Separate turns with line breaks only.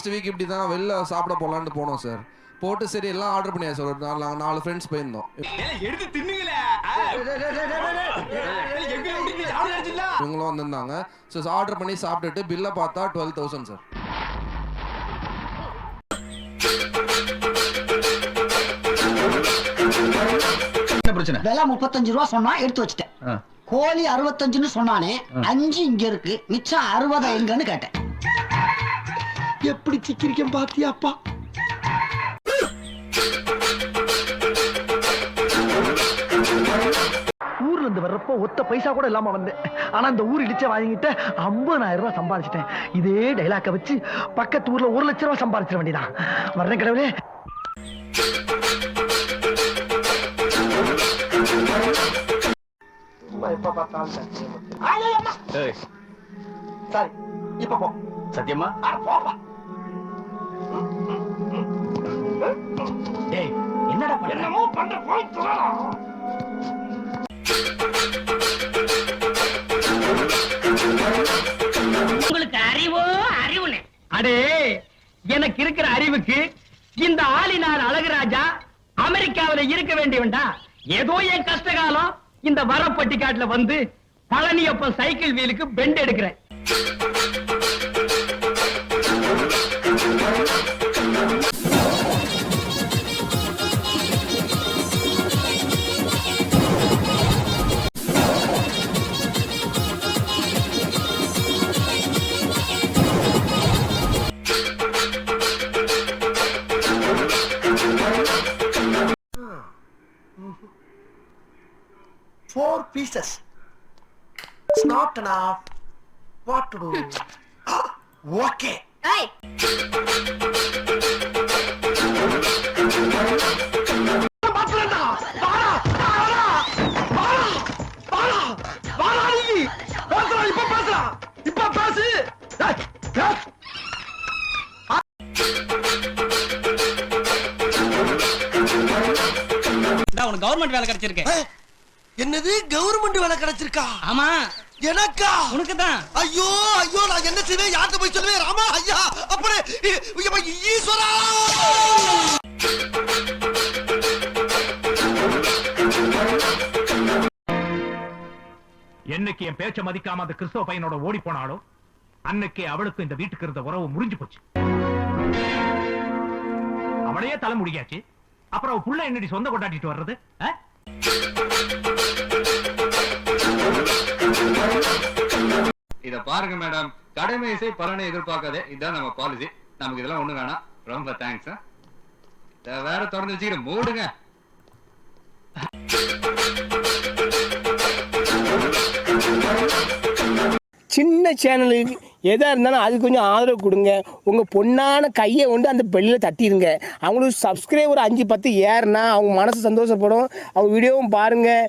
Last week இப்படி தான் வெளில சாப்பிட போகலான்னு போனோம் சார் போட்டு சரி எல்லாம் ஆர்டர் பண்ணியா சார் ஒரு நாலு நாலு ஃப்ரெண்ட்ஸ் போயிருந்தோம்
எடுத்து தின்னுங்களே
இவங்களும் வந்திருந்தாங்க ஸோ ஆர்டர் பண்ணி சாப்பிட்டுட்டு பில்லை பார்த்தா டுவெல் தௌசண்ட் சார்
என்ன பிரச்சனை
விலை முப்பத்தஞ்சு ரூபா சொன்னா எடுத்து வச்சுட்டேன் கோழி அறுபத்தஞ்சுன்னு சொன்னானே அஞ்சு இங்க இருக்கு மிச்சம் அறுபது எங்கன்னு கேட்டேன் எப்படி சிக்கிரிக்கம் பாத்தியாப்பா?
ஊர்ல இருந்து வர்றப்போ ஒத்த பைசா கூட இல்லாம வந்தேன். ஆனா இந்த ஊர் இடிச்ச வாங்கிட்ட ஐம்பதாயிரம் ரூபாய் சம்பாதிச்சிட்டேன் இதே டைலாக்க வச்சு பக்கத்து ஊர்ல ஒரு லட்ச ரூபாய் சம்பாதிச்சிட வேண்டியதான் வர்றேன் கடவுளே. எப்ப பார்த்தாலும் சரி. இப்ப போ.
சத்தியமா?
போப்பா.
என்னடா பண்ண
என்னமோ பண்ற போய்
உங்களுக்கு அறிவோ அறிவுனே
அடே எனக்கு இருக்கிற அறிவுக்கு இந்த ஆளினார் அழகுராஜா அமெரிக்காவில இருக்க வேண்டியவன்டா. ஏதோ என் கஷ்டகாலம் இந்த வரப்பட்டிக்காட்டுல வந்து பழனியப்பன் சைக்கிள் வீலுக்கு பெண்ட் எடுக்கிறேன்.
Four pieces. It's not enough. What to do? okay.
இப்ப பேசு
உனக்கு கவர்மெண்ட் வேலை கிடைச்சிருக்கு
என்னது கவர்மெண்ட் வேலை கிடைச்சிருக்கா?
ஆமா.
எனக்கா?
உனக்கு தான்
ஐயோ ஐயோ நான் என்ன செய்வேன்? யார்கிட்ட போய் சொல்லுவேன்? ராமா ஐயா இ- ஈஸ்வரா!
என்னைக்கு என் பேச்ச மதிக்காம அந்த கிறிஸ்தவ பையனோட ஓடி போனாலோ அன்னைக்கே அவளுக்கு இந்த வீட்டுக்கு இருந்த உறவு முறிஞ்சு போச்சு. அவளையே தலை முடியாச்சு. அப்புறம் அவ புள்ள என்னடி சொந்த கொண்டாடிட்டு வர்றது
கடமை இசை பலனை எதிர்பார்க்காதே. இதுதான் நம்ம பாலிசி நமக்கு இதெல்லாம் ஒண்ணு வேணாம். ரொம்ப தேங்க்ஸ் வேற திறந்து வச்சுக்கிற மூடுங்க.
சின்ன சேனலுக்கு எதாக இருந்தாலும் அது கொஞ்சம் ஆதரவு கொடுங்க. உங்கள் பொண்ணான கையை கொண்டு அந்த பெல்லில் தட்டிடுங்க அவங்களுக்கு சப்ஸ்கிரைபர் அஞ்சு பத்து ஏறுனா அவங்க மனசு சந்தோஷப்படும். அவங்க வீடியோவும் பாருங்கள்